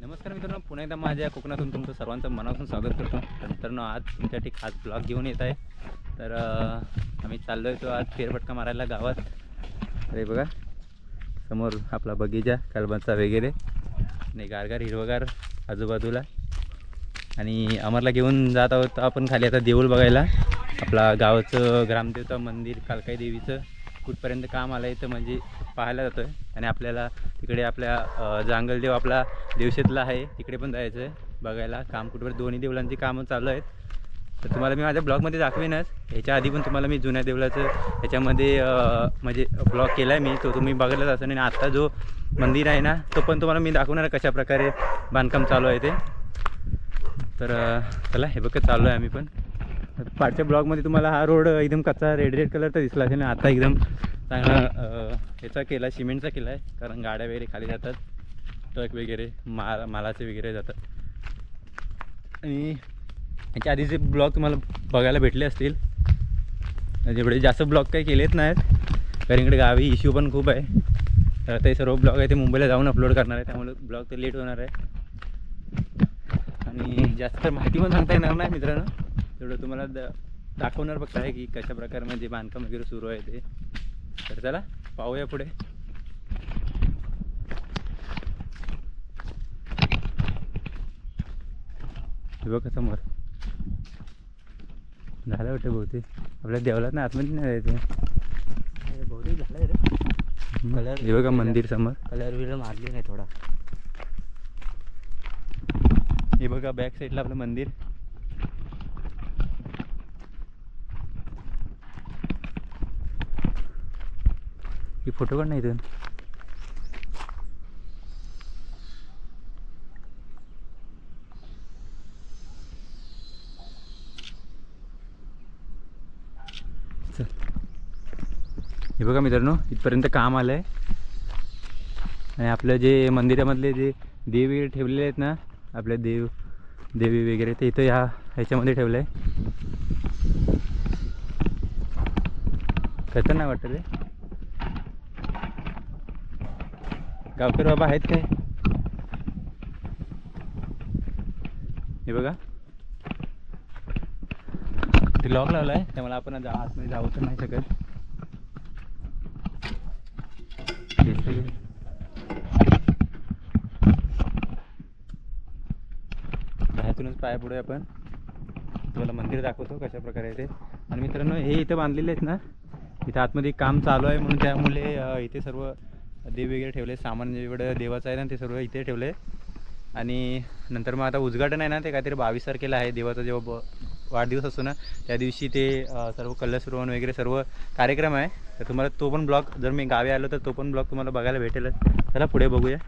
नमस्कार मित्रांनो पुन्हा एकदा माझ्या कोकणातून तुमचं सर्वांचं मनापासून स्वागत करतो. तर मित्रांनो आज तुमच्यासाठी खास ब्लॉग घेऊन येत आहे. तर आम्ही चाललो आहे तो आज फेरफटका मारायला गावात. अरे बघा समोर आपला बगीचा कलबांचा वगैरे. आणि गारगार हिरवगार आजूबाजूला. आणि अमरला घेऊन जात आहोत आपण खाली. आता देऊळ बघायला. आपला गावाचं ग्रामदेवता मंदिर कालकाई देवीचं. कुठपर्यंत काम आलं आहे तर म्हणजे पाहायला जातो आहे आणि आपल्याला तिकडे आपल्या जांगलदेव आपला देवशेतला आहे. तिकडे पण जायचं आहे बघायला. काम कुठपर्यंत दोन्ही देवळांची कामं चालू आहेत. तर तुम्हाला मी माझ्या ब्लॉगमध्ये दाखवेनच. ह्याच्या आधी पण तुम्हाला मी जुन्या देवळाचं ह्याच्यामध्ये म्हणजे ब्लॉग केला आहे मी. तो तुम्ही बघायलाच असेल. आणि आत्ता जो मंदिर आहे ना तो पण तुम्हाला मी दाखवणार कशा प्रकारे बांधकाम चालू आहे ते. तर चला हे बघत चाललो आहे आम्ही पण. पाठच्या ब्लॉगमध्ये तुम्हाला हा रोड एकदम कच्चा रेड रेड कलरचा दिसला असेल आता एकदम चांगला ह्याचा केला सिमेंटचा केला आहे. कारण गाड्या वगैरे खाली जातात ट्रक वगैरे माल मालाचे वगैरे जातात. आणि याच्या आधीचे ब्लॉग तुम्हाला बघायला भेटले असतील. जेवढे जास्त ब्लॉग काही केलेच नाहीत कारण इकडे गावी इश्यू पण खूप आहे. तर ते सर्व ब्लॉग आहे ते मुंबईला जाऊन अपलोड करणार आहे त्यामुळे ब्लॉग तर लेट होणार आहे. आणि जास्त माहिती पण सांगता येणार नाही मित्रांनो. तेवढं तुम्हाला द दाखवणार फक्त आहे की कशा प्रकारे म्हणजे बांधकाम वगैरे सुरू आहे ते. तर चला पाहूया पुढे. हे बघा समोर. झालं वाटतं बहुतेक. आपल्या देवलात ना आतमध्ये नाही जायचं बहुतेक झालंय रे. कलर हे बघा मंदिर समोर. कलर बिलर मारली नाही थोडा. हे बघा बॅक साईडला आपलं मंदिर. ही फोटो काढ नाही इथून. चल. हे बघा मित्रांनो इथपर्यंत काम आलं आहे आणि आपलं जे मंदिरामधले जे देव वगैरे ठेवलेले आहेत ना आपले देव देवी वगैरे ते इथं ह्या ह्याच्यामध्ये ठेवलं आहे खतरनाक वाटतं ते? गावकर बाबा आहेत काय? हे बघा. ते लॉक लावला आहे त्यामुळे आपण जा आतमध्ये जाऊ तर नाही शकत. बाहेरतूनच पाया पुढे आपण तुम्हाला मंदिर दाखवतो कशा प्रकारे ते. आणि मित्रांनो हे इथं बांधलेले आहेत ना इथं आतमध्ये काम चालू आहे म्हणून त्यामुळे इथे सर्व देव वगैरे ठेवले सामान जेवढं देवाचं आहे ना ते सर्व इथे ठेवले. आणि नंतर मग आता उद्घाटन आहे ना ते काहीतरी बावीस तारखेला आहे. देवाचा जेव्हा ब वाढदिवस असतो ना त्या दिवशी ते सर्व सर्व कलशरोहण वगैरे सर्व कार्यक्रम आहे. तर तुम्हाला तो पण ब्लॉग जर मी गावी आलो तर तो पण ब्लॉग तुम्हाला बघायला भेटेलच. चला पुढे बघूया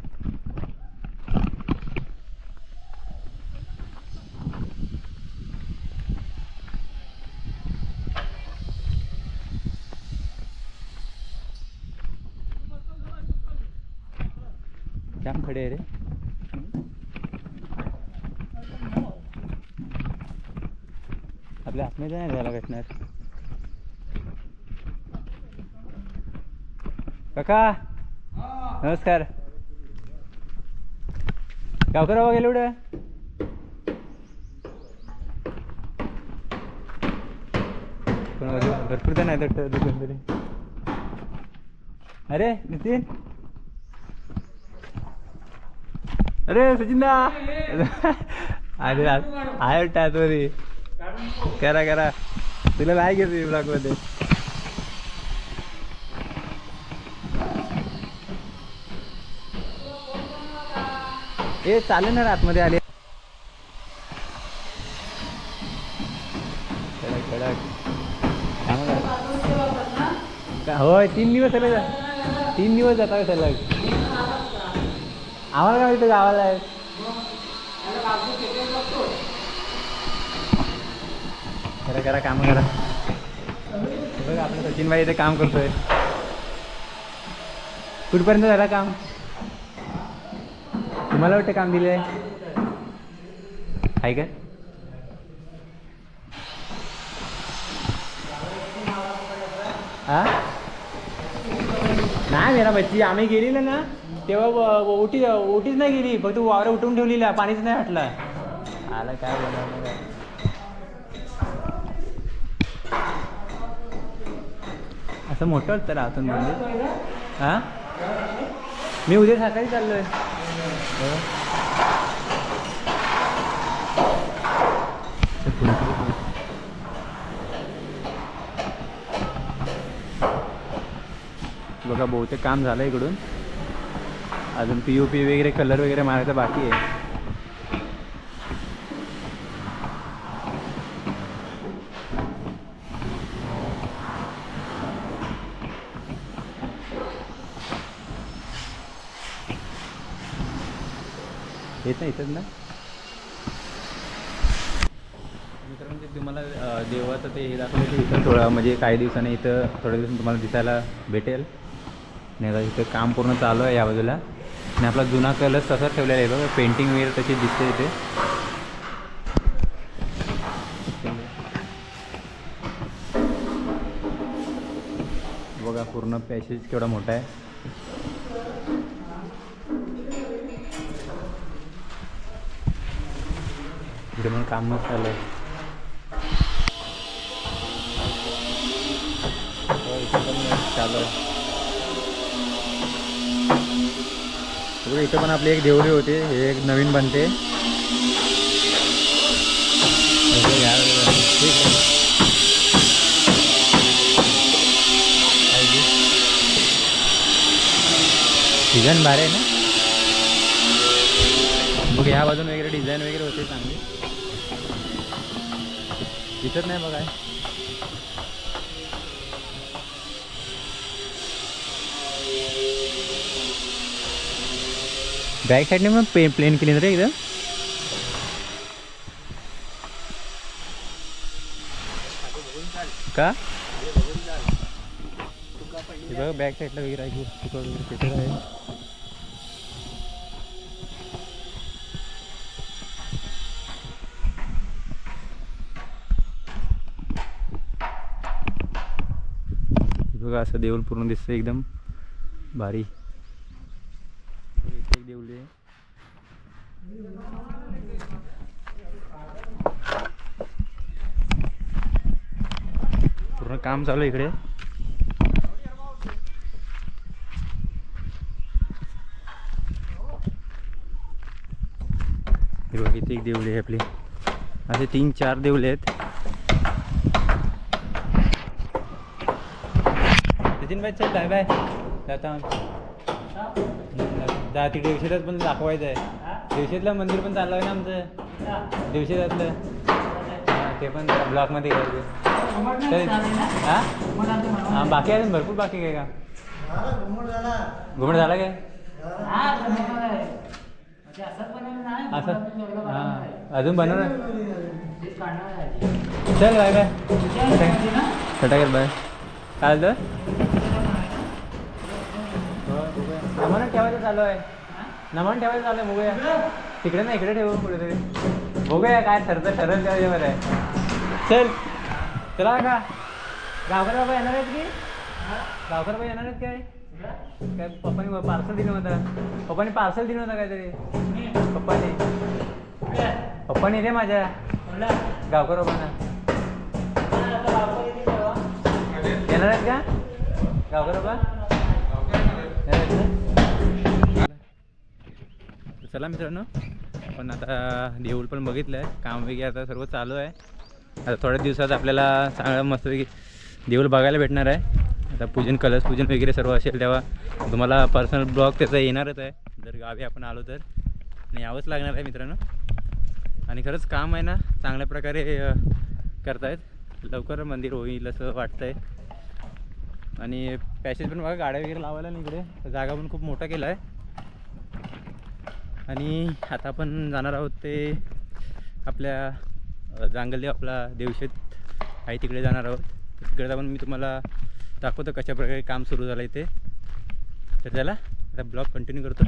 जाम खडे आहे रे आपल्या आतमध्ये नाही जायला भेटणार काका नमस्कार गावकर बाबा गेले कुठं भरपूर जण आहेत दुकान तरी अरे नितीन अरे सचिनदा अरे आहे वाटतं आतमध्ये करा करा तुला नाही घेतो ब्लॉकमध्ये हे ए चालेल ना आतमध्ये आले. कडक कडक. होय तीन दिवस सलग तीन दिवस जाता सलग? आम्हाला काय माहिती गावाला? आहे करा करा काम करा. बघ बघा आपलं सचिन भाई इथे काम करतोय. कुठपर्यंत झालं काम? तुम्हाला वाटतं काम दिलं आहे का? हा नाही मेरा बच्ची आम्ही गेलेलं ना तेव्हा ओटी ओटीच नाही गेली फक्त वावर उठवून ठेवलेला पाणीच नाही वाटलं आला काय बोलावं असं मोठं वाटतं राहतून मंदिर. हां मी उद्या सकाळी चाललोय. बघा बहुतेक काम झालं इकडून. अजून पी यू पी वगैरे कलर वगैरे मारायचं बाकी आहे. येत नाही इथंच ना? मित्रांनो ते तुम्हाला देवाचं ते हे दाखवलं की इथं थोडं म्हणजे काही दिवसाने इथं थोड्या दिवसांनी तुम्हाला दिसायला भेटेल. नाही आता इथं काम पूर्ण चालू आहे या बाजूला. आणि आपला जुना कलर तसाच ठेवलेला आहे बघा पेंटिंग वगैरे तशी दिसते इथे. बघा पूर्ण पॅसेज केवढा मोठा आहे. इकडे काम मस्त चालू हो, आहे. चालू आहे. इथं पण आपली एक देवळी होती हे एक नवीन बनते. इथे या भारी आहे ना? मग ह्या बाजून वगैरे डिझाईन वगैरे होते चांगली. दिसत नाही बघा. बॅक साईडने मग पे प्लेन केली रे एकदम का? बघ बॅक साईडला वगैरे आहे तिकडं वगैरे तिकडं आहे बघा असं देऊळ पूर्ण दिसतं एकदम. भारी. एक देऊळ आहे. पूर्ण काम चालू आहे इकडे. हे बघा इथे एक देवळी आहे आपली. असे तीन चार देऊळ आहेत. सचिन भाई चल बाय बाय जाता जा तिकडे दिवशीतच पण दाखवायचं आहे. दिवशीतलं मंदिर पण चाललं आहे ना आमचं. दिवशीतलं हां, ते पण ब्लॉकमध्ये घ्यायचं. चल. हा? हां बाकी आहे भरपूर बाकी आहे का? घुमट झाला काय? असं? हां. अजून बनवणार? चल बाय बाय फटाक्यात बाय काय झालं? नमन ठेवायचं चालू आहे. नमन ठेवायचं चालू आहे बघूया. तिकडे ना इकडे ठेवू कुठेतरी. बघूया काय ठरतं ठरल बरं आहे. चल चला का? गावकर बाबा येणार आहेत की? गावकर बाबा येणार आहेत काय? काय पप्पानी पार्सल दिलं होतं. पप्पानी पार्सल दिलं होतं काहीतरी. पप्पानी. पप्पाने दे माझ्या. गावकर बाबांना. येणार आहेत का? गावकर बाबा? येणार आहेत का? चला मित्रांनो. आपण आता देऊळ पण बघितलं आहे काम वगैरे आता सर्व चालू आहे. आता थोड्या दिवसात आपल्याला चांगलं मस्तपैकी देऊळ बघायला भेटणार आहे. आता पूजन कलश पूजन वगैरे सर्व असेल तेव्हा तुम्हाला पर्सनल ब्लॉग त्याचा येणारच आहे. जर गावी आपण आलो तर. आणि यावंच लागणार आहे मित्रांनो. आणि खरंच काम आहे ना चांगल्या प्रकारे करतायत. लवकर मंदिर होईल असं वाटतंय. आणि पॅसेज पण बघा गाड्या वगैरे लावायला नाही इकडे. जागा पण खूप मोठा केला आहे आणि आता आपण जाणार आहोत ते आपल्या जांगली आपला देवशेत आहे तिकडे जाणार आहोत. तिकडे पण मी तुम्हाला दाखवतो कशा प्रकारे काम सुरू झालं आहे ते. तर त्याला आता ब्लॉग कंटिन्यू करतो.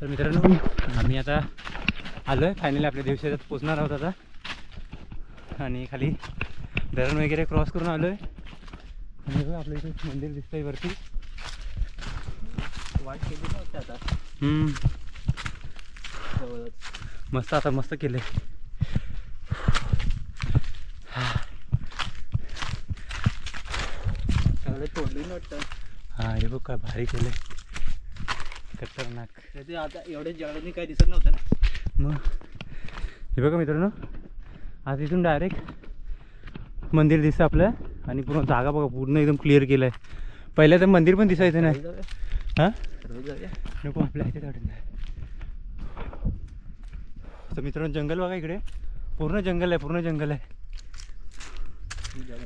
तर मित्रांनो आम्ही आता आलो आहे फायनली आपल्या देवशेतात पोचणार आहोत आता. आणि खाली धरण वगैरे क्रॉस करून आलो आहे आणि इथे मंदिर दिसतं आहे वरती. वाट केली नव्हती आता. हम्म, जवळच. मस्त आता मस्त केलं. सगळे तोडली नव्हतं हा हे बघ काय भारी केलं खतरनाक. ते आता एवढे जळणी काही दिसत नव्हतं ना? मग. हे बघा मित्रांनो आज इथून डायरेक्ट मंदिर दिसतं आपलं आणि पूर्ण जागा बघा पूर्ण एकदम क्लिअर केलं आहे पहिल्या तर मंदिर पण दिसायचं नाही. हां? जाऊया नको आपल्या इथे वाटत जाय तर मित्रांनो जंगल बघा इकडे. पूर्ण जंगल आहे पूर्ण जंगल आहे.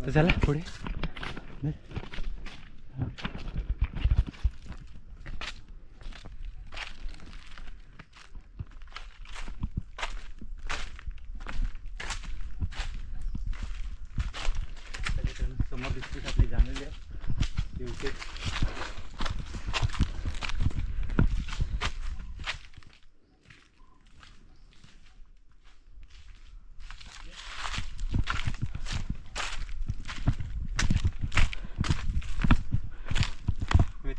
तर चला पुढे नाही. तर मित्रांनो, समोर दिसते आपली जंगल आहे दिवसे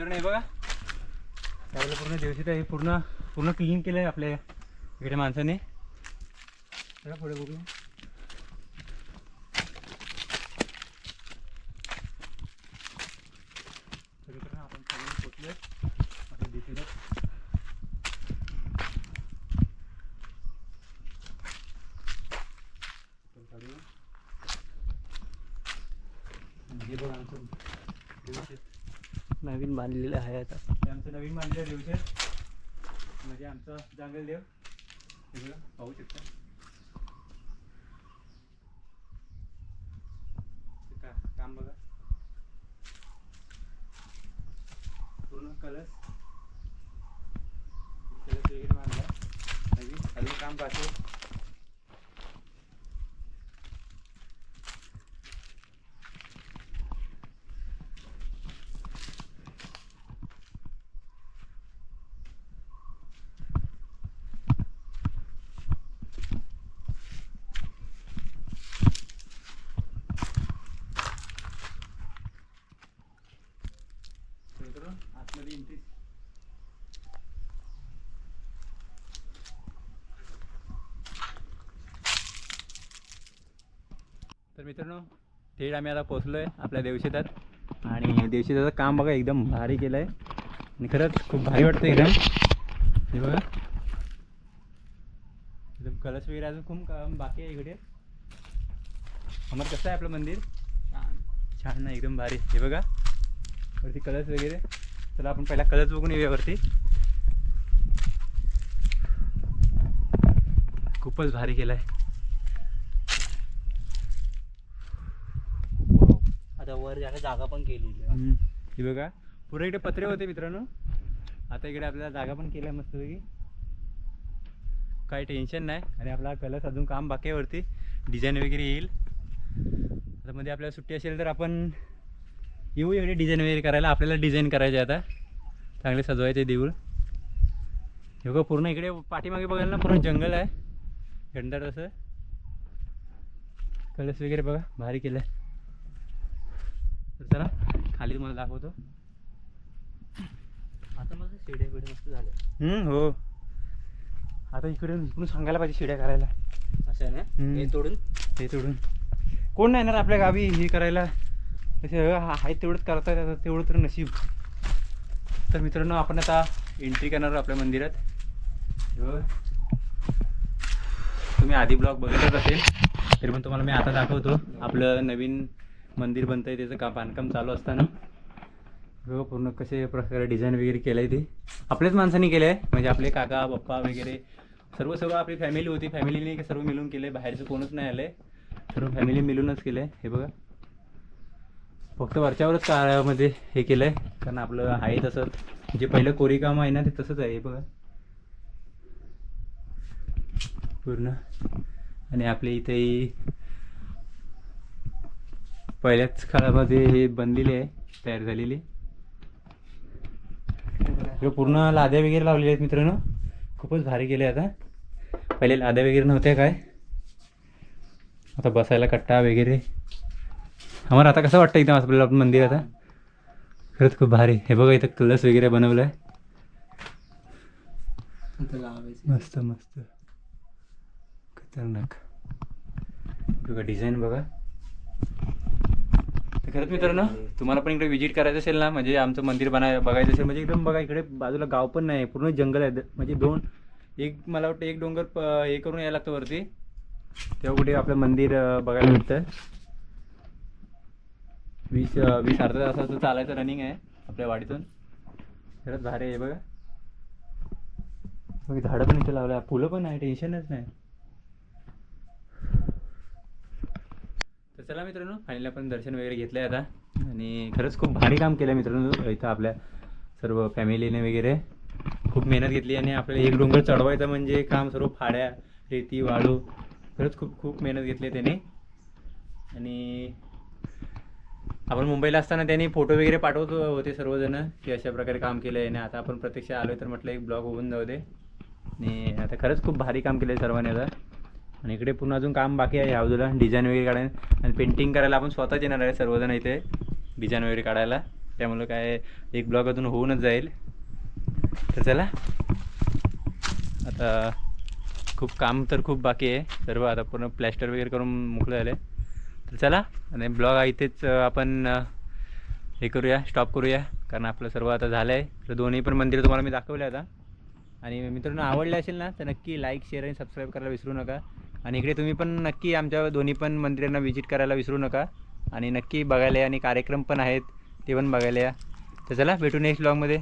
मित्रांनो हे बघा. त्यावेळेला पूर्ण दिवशी हे पूर्ण पूर्ण क्लीन केलं आहे आपल्या इकडे माणसाने. चला पुढे बघूया आपण सगळे पोचलोय. आपल्या हे बघा आमचं नवीन बांधलेलं आहे आता. आमचं नवीन बांधलेलं देवशेत म्हणजे आमचं जंगल देव. पाहू शकता. का काम बघा. पूर्ण कलस कलस वगैरे बांधला. नवीन अजून काम पाहतो आहे. तर मित्रांनो, आतमध्ये एंट्री तर मित्रांनो थेट आम्ही आता पोचलो आहे आपल्या देवशेतात. आणि देवशेताचं काम बघा एकदम भारी केलं आहे आणि खरंच खूप भारी वाटतं एकदम. हे बघा. एकदम कलश वगैरे अजून खूप काम बाकी आहे इकडे. अमर कसं आहे आपलं मंदिर? छान. छान ना एकदम भारी. हे बघा. वरती कलर्स वगैरे. चला आपण पहिला कलर्स बघून येऊया वरती. खूपच भारी केलाय. आता वर जागा जागा पण केली हे बघा. पुढे इकडे पत्रे होते मित्रांनो. आता इकडे आपल्याला जागा पण केल्या मस्तपैकी. काही टेन्शन नाही. आणि आपला कलर्स अजून काम बाकी वरती. डिझाईन वगैरे येईल. आता मध्ये आपल्याला सुट्टी असेल तर आपण येऊ इकडे डिझाईन वगैरे करायला. आपल्याला डिझाईन करायचे आता. चांगले सजवायचे देऊळ. हे बघा पूर्ण इकडे पाठीमागे बघायला ना पूर्ण जंगल आहे. घंटा तसं कलर्स वगैरे बघा भारी केलं आहे तर चला खाली तुम्हाला दाखवतो. आता मग शिडे बिडे मस्त झाले हम्म, हो. आता इकडे इकडून सांगायला पाहिजे शिड्या करायला. असं ना. हे तोडून? ते सोडून कोण नाही येणार आपल्या गावी हे करायला? तसे आहे तेवढंच करता येतं तेवढं तर नशीब. तर मित्रांनो आपण आता एंट्री करणार आहोत आपल्या मंदिरात. हे. तुम्ही आधी ब्लॉग बघितलंच असेल तरी पण तुम्हाला मी आता दाखवतो आपलं नवीन मंदिर बनतं आहे त्याचं का बांधकाम चालू असताना. बघा पूर्ण कसे प्रकारे डिझाईन वगैरे केलं आहे ते. आपल्याच माणसांनी केलं आहे म्हणजे आपले काका पप्पा वगैरे. सर्व सर्व आपली फॅमिली होती. फॅमिलीने सर्व मिळून केले बाहेरचं कोणच नाही आलं आहे सर्व फॅमिली मिळूनच केलं आहे हे बघा. फक्त वरच्यावरच काळामध्ये हे केलं आहे कारण आपलं आहे तसंच जे पहिलं कोरीकाम आहे ना ते तसंच आहे हे बघा. पूर्ण. आणि आपल्या इथेही पहिल्याच काळामध्ये हे बनलेले आहे तयार झालेली. इकडे पूर्ण लाद्या वगैरे लावलेल्या आहेत मित्रांनो. खूपच भारी गेले आता. पहिले लाद्या वगैरे नव्हत्या काय. आता बसायला कट्टा वगैरे. आम्हाला आता कसं वाटतं एकदम आपल्याला आपलं मंदिर आता? खरंच खूप भारी. हे बघा इथं कलस वगैरे बनवलं आहे मस्त मस्त. खतरनाक. बघा डिझाईन बघा. तर खरंच मित्रांनो तुम्हाला पण इकडे व्हिजिट करायचं असेल ना म्हणजे आमचं मंदिर बनाय बघायचं असेल म्हणजे एकदम बघा इकडे बाजूला गाव पण नाही पूर्ण जंगल आहे. म्हणजे दोन एक मला वाटतं एक डोंगर प- हे करून यायला लागतं वरती. तेव्हा कुठे आपलं मंदिर बघायला भेटतं वीस वीस अर्धा तासाचं चालायचं रनिंग आहे आपल्या वाडीतून. खरंच भारी आहे बघा. बघ झाडं पण इथे लावलं फुलं पण आहे टेन्शनच नाही. तर चला मित्रांनो फायनली आपण दर्शन वगैरे घेतलंय आता. आणि खरंच खूप भारी काम केलं मित्रांनो इथं आपल्या सर्व फॅमिलीने वगैरे. खूप मेहनत घेतली आणि आपल्याला एक डोंगर चढवायचं म्हणजे काम सर्व फाड्या रेती वाळू खरंच खूप खूप मेहनत घेतली त्याने. आणि आपण मुंबईला असताना त्यांनी फोटो वगैरे पाठवत होते सर्वजण की अशा प्रकारे काम केलं आहे आणि आता आपण प्रत्यक्ष आलो तर म्हटलं एक ब्लॉग होऊन जाऊ दे. आणि आता खरंच खूप भारी काम केलं आहे सर्वांनी आता. आणि इकडे पुन्हा अजून काम बाकी आहे ह्या बाजूला. डिझाईन वगैरे काढायला. आणि पेंटिंग करायला आपण स्वतःच येणार आहे सर्वजण इथे. डिझाईन वगैरे काढायला. त्यामुळं काय एक ब्लॉग अजून होऊनच जाईल. तर चला. आता खूप काम तर खूप बाकी आहे. सर्व आता पूर्ण प्लॅस्टर वगैरे करून मोकळं झालं. तर चला. आणि ब्लॉग इथेच आपण हे करूया स्टॉप करूया. कारण आपलं सर्व आता झालं आहे तर दोन्ही पण मंदिरं तुम्हाला मी दाखवले आता. आणि मित्रांनो आवडले असेल ना तर नक्की लाईक शेअर आणि सबस्क्राईब करायला विसरू नका. आणि इकडे तुम्ही पण नक्की आमच्या दोन्ही पण मंदिरांना व्हिजिट करायला विसरू नका. आणि नक्की बघायला या आणि कार्यक्रम पण आहेत ते पण बघायला या. तर चला भेटू नेक्स्ट ब्लॉगमध्ये